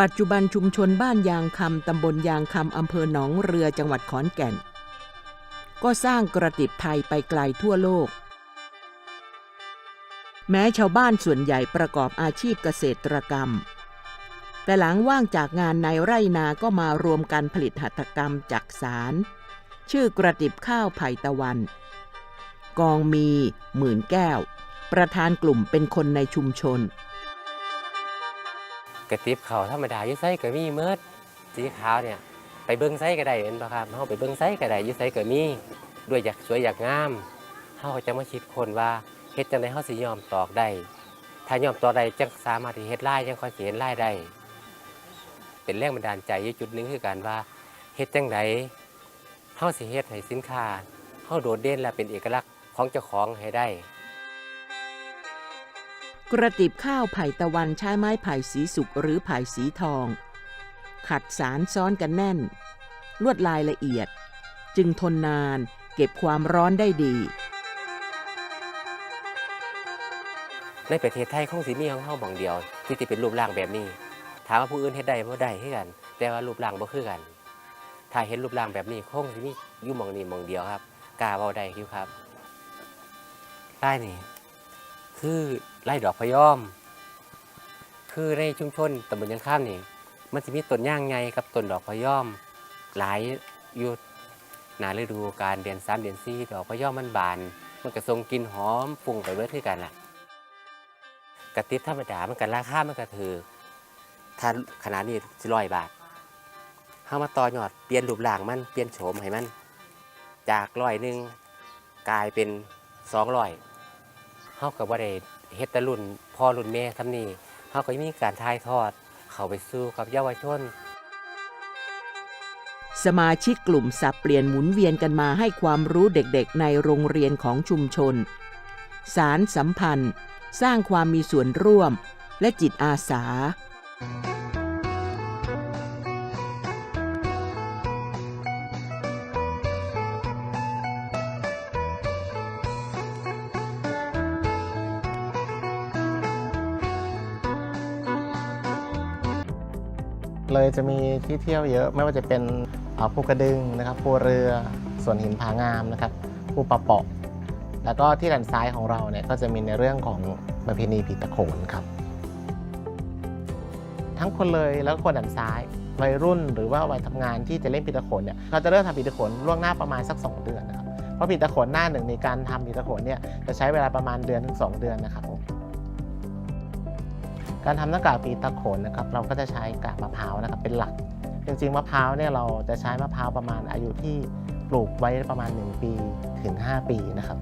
ปัจจุบันชุมชนบ้านยางคำตำบลยางคำอำเภอหนองเรือจังหวัดขอนแก่น ก็สร้างกระติบไทยไปไกลทั่วโลก แม้ชาวบ้านส่วนใหญ่ประกอบอาชีพเกษตรกรรม แต่หลังว่างจากงานในไร่นาก็มารวมกันผลิตหัตถกรรมจักสาร ชื่อกระติบข้าวไผ่ตะวัน กองมี หมื่นแก้ว ประธานกลุ่มเป็นคนในชุมชน กระติบเขาวธรรมดายู่ไสก็มีเมิดสีขาวเนี่ย ไปเบิ่งไสก็ได้เห็นบ่ครับเฮาไปเบิ่งไสก็ได้ยู่ไสก็มีด้วยอยากสวยอยากงามเฮาจะมาคิดคนว่าเฮ็ดจังไดเฮาสิยอมตอกได้ถ้ายอมตอกได้จังสามารถที่เฮ็ดลายจังค่อยสิเห็นลายได้ เป็นแรงบันดาลใจอยู่จุดหนึงคือการว่าเฮ็ดจังไดเฮาสิเฮ็ดให้สินค้าเฮาโดดเด่นและเป็นเอกลักษณ์ของเจ้าของให้ได้ กระติบข้าวไผ่ตะวันใช้ไม้ไผ่สีสุกหรือไผ่สีทอง ขัดสารซ้อนกันแน่น ลวดลายละเอียด จึงทนนานเก็บความร้อนได้ดี ในประเทศไทยคงสิมีของเฮาหม่องเดียว ที่จะเป็นรูปร่างแบบนี้ ถามว่าผู้อื่นเฮ็ดได้บ่ได้คือกัน แต่ว่ารูปร่างบ่คือกัน ถ้าเห็นรูปร่างแบบนี้คงสิมีอยู่หม่องนี้หม่องเดียวครับกล้าเว้าได้อยู่ครับลายนี่คือ ไล่ดอกพะยอม คือในชุมชนตำบลยังข้ามนี่มันจะมีต้นย่างไงกับต้นดอกพะยอม หลายอยู่หนาฤดูการเดือนสามเดือนสี่ดอกพะยอมมันบาน มันก็ทรงกลิ่นหอมฟุ้งไปเบิดคือกันล่ะกระติบธรรมดามันกันราคามันก็ถือถ้าขนาดนี้สิร้อยบาทเฮามาต่อยอดเปลี่ยนรูปร่างมันเปลี่ยนโฉมให้มัน จากร้อยหนึ่งกลายเป็นสองร้อยเฮากับว่าได้ เฮ็ดแตรุ่นพ่อรุ่นแม่ทำนี่เขาก็ยังมีการถ่ายทอด เข้าไปสู้กับเยาวชน สมาชิกกลุ่มสับเปลี่ยนหมุนเวียนกันมาให้ความรู้เด็กๆ ในโรงเรียนของชุมชน สารสัมพันธ์ สร้างความมีส่วนร่วมและจิตอาสา เลยจะมีที่เที่ยวเยอะไม่ว่าจะเป็นภูกระดึงนะครับภูเรือสวนหินผางามนะครับภูปะเปาะ แล้วก็ที่ด้านซ้ายของเราเนี่ยก็จะมีในเรื่องของประเพณีผีตะโขนครับ ทั้งคนเลยแล้วก็คนด้านซ้ายวัยรุ่นหรือว่าวัยทำงานที่จะเล่นผีตะโขนเนี่ยเขาจะเริ่มทำผีตะโขนล่วงหน้าประมาณสัก 2 เดือนนะครับเพราะผีตะโขนหน้าหนึ่งในการทำผีตะโขนเนี่ยจะใช้เวลาประมาณเดือนถึงสเดือนนะครับผม การทำหน้ากากปีตะโขนนะครับเราก็จะใช้กากมะพร้าวนะครับเป็นหลัก จริงๆมะพร้าวเนี่ยเราจะใช้มะพร้าวประมาณอายุที่ปลูกไว้ประมาณ 1 ปีถึง 5 ปีนะครับ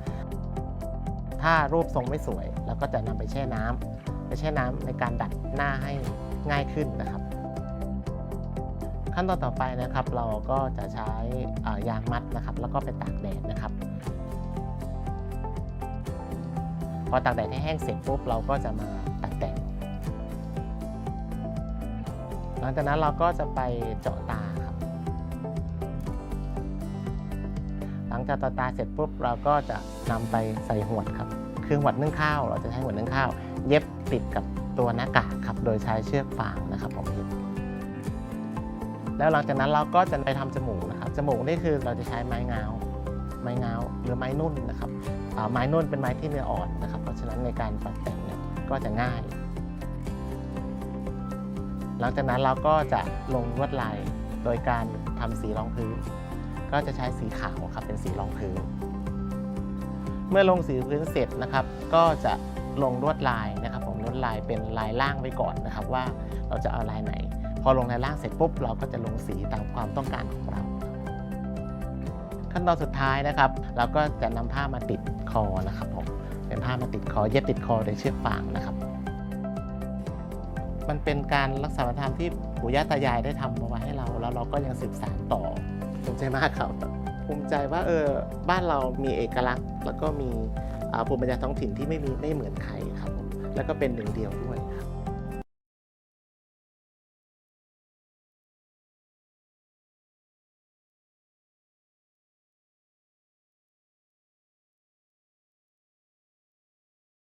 ถ้ารูปทรงไม่สวยเราก็จะนำไปแช่น้ำไปแช่น้ำในการดัดหน้าให้ง่ายขึ้นนะครับ ขั้นตอนต่อไปนะครับเราก็จะใช้ยางมัดนะครับ แล้วก็ไปตากแดดนะครับพอตากแดดให้แห้งเสร็จปุ๊บเราก็จะมา ลังจากนั้นเราก็จะไปเจาะตาครับ หลังจากเจาะตาเสร็จปุ๊บเราก็จะนำไปใส่หวดครับ คือหวดนึ่งข้าว เราจะใช้หวดนึ่งข้าว เย็บติดกับตัวหน้ากากครับ โดยใช้เชือกฟางนะครับผมเย็บแล้วหลังจากนั้นเราก็จะไปทำจมูกนะครับ จมูกนี่คือเราจะใช้ไม้เงา ไม้เงาหรือไม้นุ่นนะครับ ไม้นุ่นเป็นไม้ที่เนื้ออ่อนนะครับ เพราะฉะนั้นในการตัดแต่งเนี่ยก็จะง่าย หลังจากนั้นเราก็จะลงลวดลายโดยการทำสีรองพื้น ก็จะใช้สีขาวครับเป็นสีรองพื้น เมื่อลงสีพื้นเสร็จนะครับ ก็จะลงลวดลายนะครับ ผมลวดลายเป็นลายล่างไว้ก่อนนะครับ ว่าเราจะเอาลายไหน พอลงลายล่างเสร็จปุ๊บเราก็จะลงสีตามความต้องการของเรา ขั้นตอนสุดท้ายนะครับ เราก็จะนำผ้ามาติดคอนะครับผมเป็นผ้ามาติดคอเย็บติดคอโดยเชือกฟางนะครับ มันเป็นการรักษาวัฒนธรรมที่ปู่ย่าตายายได้ทำมาไว้ให้เรา แล้วเราก็ยังสืบสานต่อภูมิใจมากครับภูมิใจว่าเออบ้านเรามีเอกลักษณ์ แล้วก็มีอ่าภูมิปัญญาท้องถิ่นที่ไม่มีไม่เหมือนใครครับ แล้วก็เป็นหนึ่งเดียวด้วย